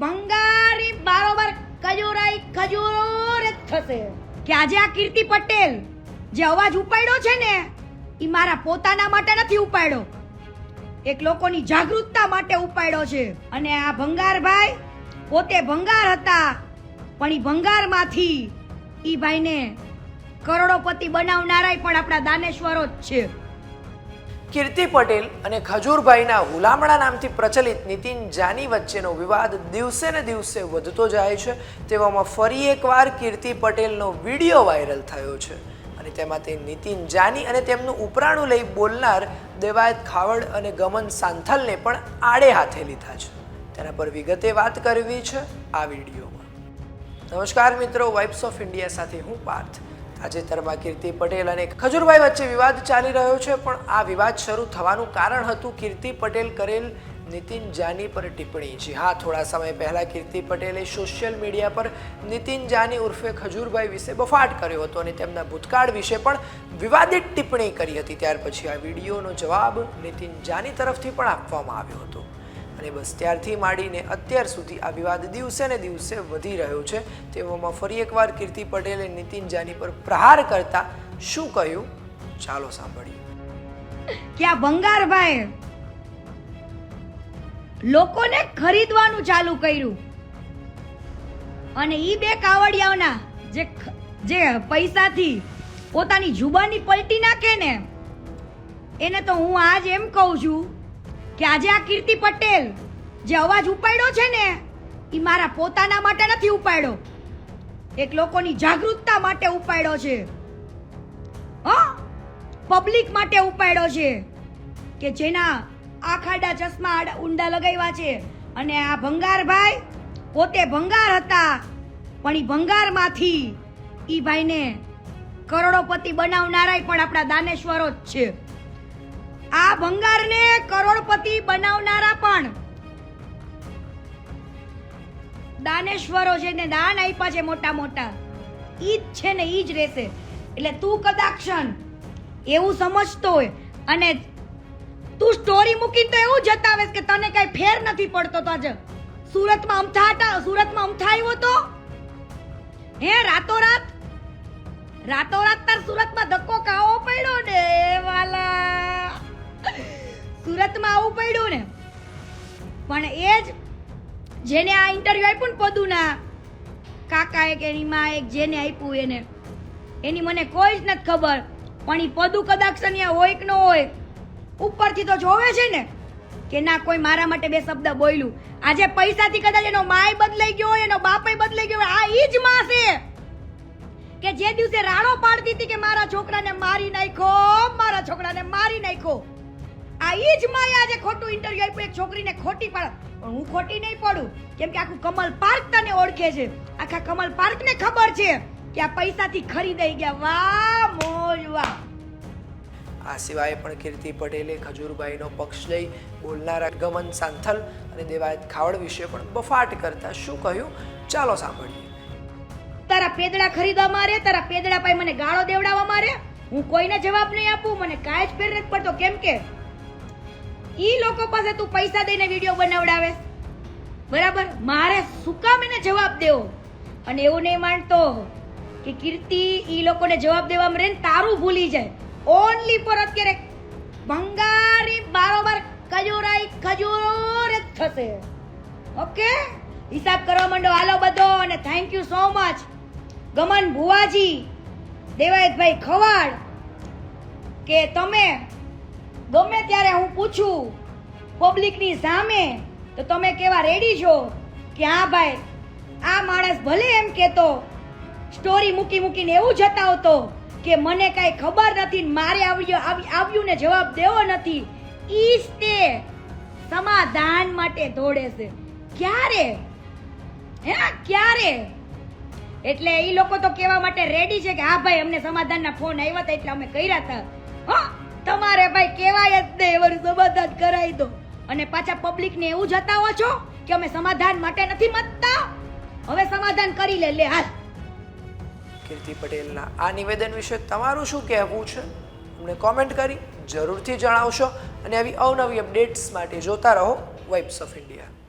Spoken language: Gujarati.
ભંગારી બારોબાર ખજૂરાઈ ખજૂર જ થશે. કે આજે આ કીર્તિ પટેલ જે અવાજ ઉપાડ્યો છે ને એ મારા પોતાના માટે નથી ઉપાડ્યો. એક લોકોની જાગૃતતા માટે ઉપાડ્યો છે. અને આ ભંગારભાઈ પોતે ભંગાર હતા, પણ એ ભંગારમાંથી એ ભાઈને કરોડોપતિ બનાવનારાય પણ આપણા દાનેશ્વરો જ છે. કીર્તિ પટેલ અને ખજૂરભાઈના હુલામણા નામથી પ્રચલિત નીતિન જાની વચ્ચેનો વિવાદ દિવસે ને દિવસે વધતો જાય છે. તેવામાં ફરી એકવાર કીર્તિ પટેલનો વીડિયો વાયરલ થયો છે અને તેમાં તે નીતિન જાની અને તેમનું ઉપરાણું લઈ બોલનાર દેવાયત ખાવડ અને ગમન સાંથલને પણ આડે હાથે લીધા છે. તેના પર વિગતે વાત કરવી છે આ વિડીયોમાં. નમસ્કાર મિત્રો વાઇબ્સ ઓફ ઇન્ડિયા સાથે હું પાર્થ. તાજેતરમાં કીર્તિ પટેલ અને ખજૂરભાઈ વચ્ચે વિવાદ ચાલી રહ્યો છે, પણ આ વિવાદ શરૂ થવાનું કારણ હતું કીર્તિ પટેલ કરેલ નીતિન જાની પર ટિપ્પણી. છે હા, થોડા સમય પહેલાં કીર્તિ પટેલે સોશિયલ મીડિયા પર નીતિન જાની ઉર્ફે ખજૂરભાઈ વિશે બફાટ કર્યો હતો અને તેમના ભૂતકાળ વિશે પણ વિવાદિત ટિપ્પણી કરી હતી. ત્યાર પછી આ વિડીયોનો જવાબ નીતિન જાની તરફથી પણ આપવામાં આવ્યો હતો. અને બસ ત્યારથી માંડીને અત્યાર સુધી આ વિવાદ દિવસે ને દિવસે વધી રહ્યો છે. તેવામાં ફરી એકવાર કીર્તિ પટેલે નીતિન જાની પર પ્રહાર કરતા શું કહ્યું? ચાલો સાંભળીએ. ક્યાં ભંગારભાઈ લોકોને ખરીદવાનું ચાલુ કર્યું. અને ઈ બે કાવડિયાઓના જે જે પૈસાથી પોતાની જુબાની પલટી નાખે ને, એને તો હું આજ એમ કહું છું કે આજે આ કીર્તિ પટેલ જે અવાજ ઉપાડ્યો છે ને એ મારા પોતાના માટે નથી ઉપાડ્યો. એક લોકોની જાગૃતતા માટે ઉપાડ્યો છે. હા? પબ્લિક માટે ઉપાડ્યો છે કે જેના આખાડા ચશ્મા ઊંડા લગાવ્યા છે. અને આ ભંગારભાઈ પોતે ભંગાર હતા, પણ એ ભંગારમાંથી એ ભાઈને કરોડોપતિ બનાવનારાય પણ આપણા દાનેશ્વરો જ છે. આ ભંગારને કરોડપતિ બનાવનારા પણ દાનેશ્વરો છે ને દાન આપ્યા છે મોટા મોટા. ઈ જ છે ને ઈ જ રહેશે. એટલે તું કદાક્ષણ એવું સમજતો હોય અને તું સ્ટોરી મૂકીને તો એવું જતાવે કે તને કઈ ફેર નથી પડતો તો આજે સુરતમાં હતા સુરતમાં અમથા આવ્યો તો? હે, રાતોરાત? રાતોરાત તાર સુરતમાં ધક્કો કાવો પડ્યો ને. સુરતમાં આવું પડ્યું ને? પણ એ જ જેને આ ઇન્ટરવ્યુ આપ્યું ને પદુના કાકા એક એની માં એક જેને આપ્યું એને, એની મને કોઈ જ નથી ખબર. પણ એ પદુ કદાચ અહીંયા હોય કે ન હોય, ઉપરથી તો જોવે છે ને કે ના, કોઈ મારા માટે બે શબ્દ બોલ્યું. આજે પૈસાથી કદાચ એનો માય બદલાઈ ગયો હોય, એનો બાપય બદલાઈ ગયો હોય, આ ઈ જ માં છે કે જે દિવસે રાણો પાડતી હતી કે મારા છોકરાને મારી નાખ્યો, મારા છોકરાને મારી નાખ્યો. આ ઈ જ માયા આજે ખોટું ઇન્ટરવ્યુ આપ્યું એક છોકરીને ખોટી પાડ. પણ હું ખોટી નહીં પડું કેમ કે આખું કમલ પાર્ક તને ઓળખે છે. આખા કમલ પાર્ક ને ખબર છે કે આ પૈસાથી ખરીદાઈ ગયા. વાહ મોજ વાહ. આ સિવાય પણ કીર્તિ પટેલે ખજૂરભાઈનો પક્ષ લઈ બોલનારા ગમન સાંથલ અને દેવાયત ખાવડ વિશે પણ બફાટ કરતા શું કહ્યું? ચાલો સાંભળીએ. તારા પેદડા ખરીદવા મારે તારા પેદડા પાઈ મને ગાળો દેવડાવવા મારે? હું કોઈને જવાબ નહીં આપું મને કાંઈ જ ફેર નથી પડતો. કેમ કે ઈ લોકો પાસે તું પૈસા દઈને વીડિયો બનાવડાવે. બરાબર? મારે શું કામ એને જવાબ દેવો. અને એવું નહીં માનતો કે કીર્તિ ઈ લોકોને જવાબ દેવામાં રહીને તારું ભૂલી જાય. ઓનલી પર અત્યારે ભંગારી બારોબાર ખજૂરાઈ ખજૂર જ થશે. ઓકે? હિસાબ કરવા માંડો. હાલો બધો અને thank you so much Gaman ભુવાજી, દેવાયતભાઈ ખવાડ, કે તમે ગમે ત્યારે હું પૂછું પબ્લિકની સામે, તો તમે કેવા રેડી છો કે હા ભાઈ, આ માણસ ભલે એમ કહેતો સ્ટોરી મૂકી મૂકીને એવું જતાવતો કે મને કાંઈ ખબર નથી મારે આવ્યું, આવી- આવ્યું ને જવાબ દેવો નથી. ઈ જ તે સમાધાન માટે દોડે છે. ક્યારે? હે? ક્યારે? એટલે એ લોકો તો કહેવા માટે રેડી છે કે હા ભાઈ, અમને સમાધાનના ફોન આવ્યા હતા, એટલે અમે કર્યા હતા. હા? કહેવાય જ નહીં એવાનું સમાધાન કરાવી દો. અને પાછા પબ્લિકને એવું જતાવો છો કે અમે સમાધાન માટે નથી મતતા હવે સમાધાન કરી લે લે, હાલ. કીર્તિ પટેલના આ નિવેદન વિશે તમારું શું કહેવું છે? અમને કોમેન્ટ કરી, જરૂરથી જણાવશો અને આવી અવનવી અપડેટ્સ માટે જોતા રહો વાઇબ્સ ઓફ ઇન્ડિયા